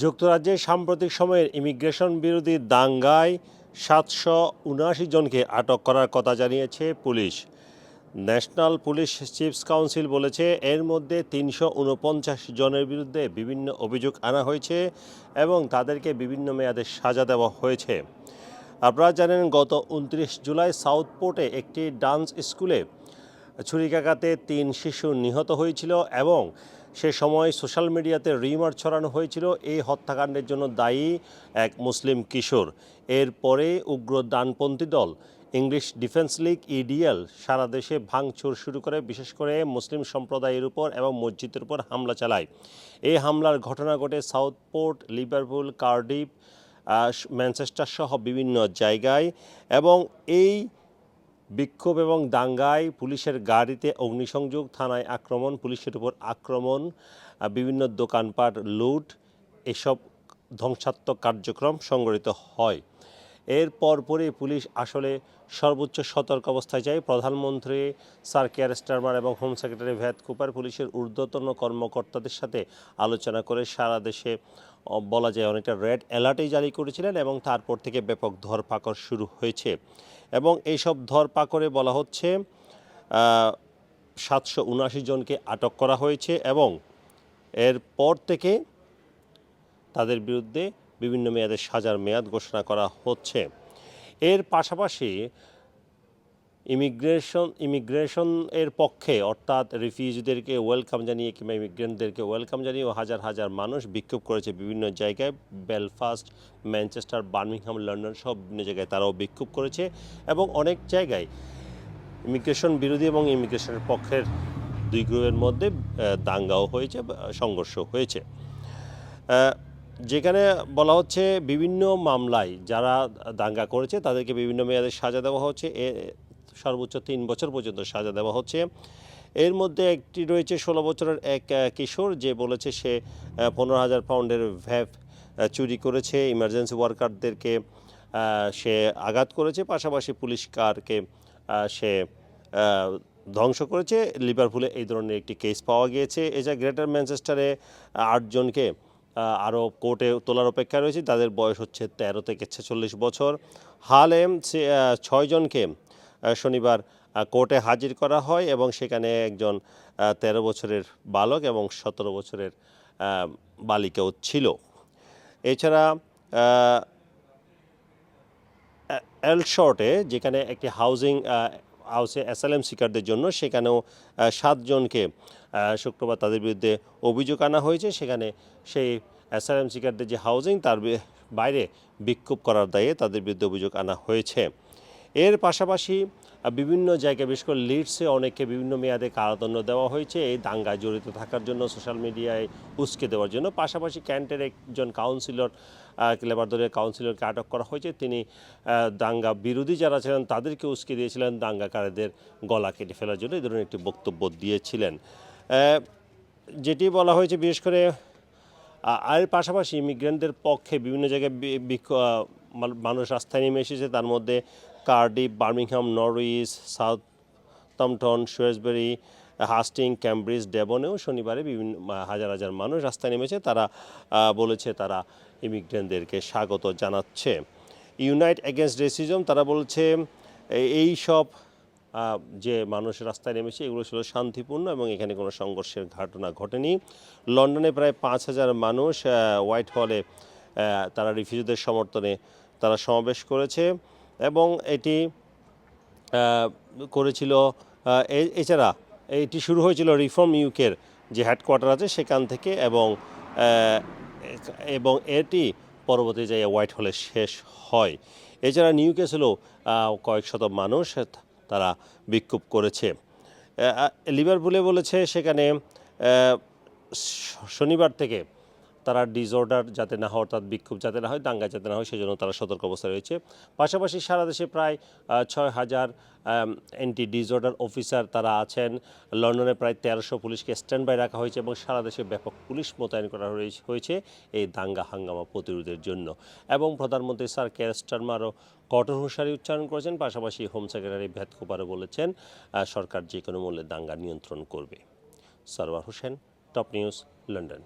যুক্তরাজ্যে সাম্প্রতিক সময়ের ইমিগ্রেশন বিরোধী দাঙ্গায় সাতশো উনআশি জনকে আটক করার কথা জানিয়েছে police. National police chiefs council বলেছে, এর মধ্যে তিনশো উনপঞ্চাশ জনের বিরুদ্ধে বিভিন্ন অভিযোগ আনা হয়েছে এবং তাদেরকে বিভিন্ন মেয়াদে সাজা দেওয়া হয়েছে। আপনারা জানেন, গত উনত্রিশ জুলাই সাউথপোর্টে একটি ডান্স স্কুলে ছুরিকাঘাতে তিন শিশু নিহত হয়েছিল এবং সে সময় সোশ্যাল মিডিয়াতে রিমার ছড়ানো হয়েছিল এই হত্যাকাণ্ডের জন্য দায়ী এক মুসলিম কিশোর। এরপরে উগ্র ডানপন্থী দল ইংলিশ ডিফেন্স লিগ ইডিএল সারা দেশে ভাঙচুর শুরু করে বিশেষ করে মুসলিম সম্প্রদায়ের উপর এবং মসজিদের উপর হামলা চালায়। এই হামলার ঘটনা ঘটে Southport Liverpool Cardiff ah, Manchester সহ বিভিন্ন জায়গায় এবং এই বিক্ষোভ এবং দাঙ্গায় পুলিশের গাড়িতে অগ্নিসংযোগ, থানায় আক্রমণ, পুলিশের উপর আক্রমণ বিভিন্ন দোকানপাট লুট, এসব ধ্বংসাত্মক কার্যক্রম সংগঠিত হয়। এর পরপরই পুলিশ আসলে সর্বোচ্চ সতর্ক অবস্থায় যায়। প্রধানমন্ত্রী, স্যার কেয়ার স্টারমার এবং হোম সেক্রেটারি ভ্যাট কুপার পুলিশের ঊর্ধ্বতন কর্মকর্তাদের সাথে আলোচনা করে সারা দেশে বলা যায় অনেকটা রেড অ্যালার্টই জারি করেছিলেন এবং তারপর থেকে ব্যাপক ধরপাকড় শুরু হয়েছে। এবং এইসব ধরপাকড়ে বলা হচ্ছে সাতশো উনআশি জনকে আটক করা হয়েছে এবং এরপর থেকে তাদের বিরুদ্ধে বিভিন্ন মেয়াদে সাজার মেয়াদ ঘোষণা করা হচ্ছে। এর পাশাপাশি ইমিগ্রেশন ইমিগ্রেশন এর পক্ষে অর্থাৎ রিফিউজিদেরকে ওয়েলকাম জানিয়ে কিংবা ইমিগ্রেন্টদেরকে ওয়েলকাম জানিয়ে হাজার হাজার মানুষ বিক্ষোভ করেছে বিভিন্ন জায়গায়। বেলফাস্ট, ম্যানচেস্টার, বার্মিংহাম, লন্ডন সব বিভিন্ন জায়গায় তারাও বিক্ষোভ করেছে এবং অনেক জায়গায় ইমিগ্রেশন বিরোধী এবং ইমিগ্রেশনের পক্ষের দুই গ্রুপের মধ্যে দাঙ্গাও হয়েছে সংঘর্ষ হয়েছে। যেখানে বলা হচ্ছে বিভিন্ন মামলায় যারা দাঙ্গা করেছে, তাদেরকে বিভিন্ন মেয়াদে সাজা দেওয়া হচ্ছে। এ সর্বোচ্চ তিন বছর পর্যন্ত সাজা দেওয়া হচ্ছে। এর মধ্যে একটি রয়েছে ষোলো বছরের এক কিশোর যে বলেছে সে পনেরো হাজার পাউন্ডের ভ্যাপ চুরি করেছে। ইমার্জেন্সি ওয়ার্কারদেরকে সে আঘাত করেছে। পাশাপাশি পুলিশ কারকে সে ধ্বংস করেছে। লিভারপুলে এই ধরনের একটি কেস পাওয়া গিয়েছে। এছাড়া গ্রেটার ম্যানচেস্টারে আটজনকে আরও কোর্টে তোলার অপেক্ষা রয়েছে। তাদের বয়স হচ্ছে তেরো থেকে ছেচল্লিশ বছর। হালে ছয়জনকে শনিবার কোর্টে হাজির করা হয় এবং সেখানে একজন তেরো বছরের বালক এবং সতেরো বছরের বালিকাও ছিল। এছাড়া এল শর্টে যেখানে একটি হাউজিং হাউসে অ্যাসাইলাম শিকারদের জন্য সেখানেও সাতজনকে শুক্রবার তাদের বিরুদ্ধে অভিযোগ আনা হয়েছে। সেখানে সেই অ্যাসাইলাম শিকারদের যে হাউজিং তার বাইরে বিক্ষোভ করার দায়ে তাদের বিরুদ্ধে অভিযোগ আনা হয়েছে। এর পাশাপাশি বিভিন্ন জায়গায়, বিশেষ করে লিডসে অনেককে বিভিন্ন মেয়াদে কারাদণ্ড দেওয়া হয়েছে। এই দাঙ্গায় জড়িত থাকার জন্য সোশ্যাল মিডিয়ায় উস্কে দেওয়ার জন্য। পাশাপাশি ক্যান্টের একজন কাউন্সিলর লেবার দলের কাউন্সিলরকে আটক করা হয়েছে। তিনি দাঙ্গা বিরোধী যারা ছিলেন, তাদেরকে উস্কে দিয়েছিলেন। দাঙ্গাকারীদের গলা কেটে ফেলার জন্য এই ধরনের একটি বক্তব্য দিয়েছিলেন। যেটি বলা হয়েছে, বিশেষ করে আর পাশাপাশি ইমিগ্রেন্টদের পক্ষে বিভিন্ন জায়গায় মান- মানুষ রাস্তায় নেমে এসেছে। তার মধ্যে Cardiff, Birmingham Norwich Southampton Shrewsbury Hastings, Cambridge, ডেবনেও শনিবারে বিভিন্ন হাজার হাজার মানুষ রাস্তায় নেমেছে। তারা বলেছে তারা ইমিগ্রেন্টদেরকে স্বাগত জানাচ্ছে। ইউনাইট এগেনস্ট রেসিজম তারা বলছে এই সব যে মানুষ রাস্তায় নেমেছে, এগুলো ছিল শান্তিপূর্ণ এবং এখানে কোনো সংঘর্ষের ঘটনা ঘটেনি। লন্ডনে প্রায় পাঁচ হাজার মানুষ হোয়াইট হলে তারা রিফিউজিদের সমর্থনে তারা সমাবেশ করেছে। এবং এটি করেছিল এছাড়া এটি শুরু হয়েছিল রিফর্ম ইউকের যে হেডকোয়ার্টার আছে সেখান থেকে এবং এবং এটি পরবর্তী জায়গায় হোয়াইট হলে শেষ হয়। এছাড়া নিউ ক্যাসেলেও কয়েক শত মানুষ তারা বিক্ষোভ করেছে। লিভারপুলে বলেছে সেখানে শনিবার থেকে তারা ডিসঅর্ডার যাতে না হয়, অর্থাৎ বিক্ষোভ যাতে না হয়, দাঙ্গা যাতে না হয়, সেজন্য তারা সতর্ক অবস্থায় রয়েছে। পাশাপাশি সারা দেশে প্রায় ছয় হাজার অ্যান্টি ডিসঅর্ডার অফিসার তারা আছেন। লন্ডনে প্রায় তেরোশো পুলিশকে স্ট্যান্ড বাই রাখা হয়েছে এবং সারা দেশে ব্যাপক পুলিশ মোতায়েন করা হয়েছে- এই দাঙ্গা হাঙ্গামা প্রতিরোধের জন্য। এবং প্রধানমন্ত্রী স্যার কেয়ার স্টারমারও কঠোর হুঁশিয়ারি উচ্চারণ করেছেন, পাশাপাশি হোম সেক্রেটারি ভ্যাত কুপারও বলেছেন সরকার যে কোনো মূল্যে দাঙ্গা নিয়ন্ত্রণ করবে। Sarwar Hossain, top news, London.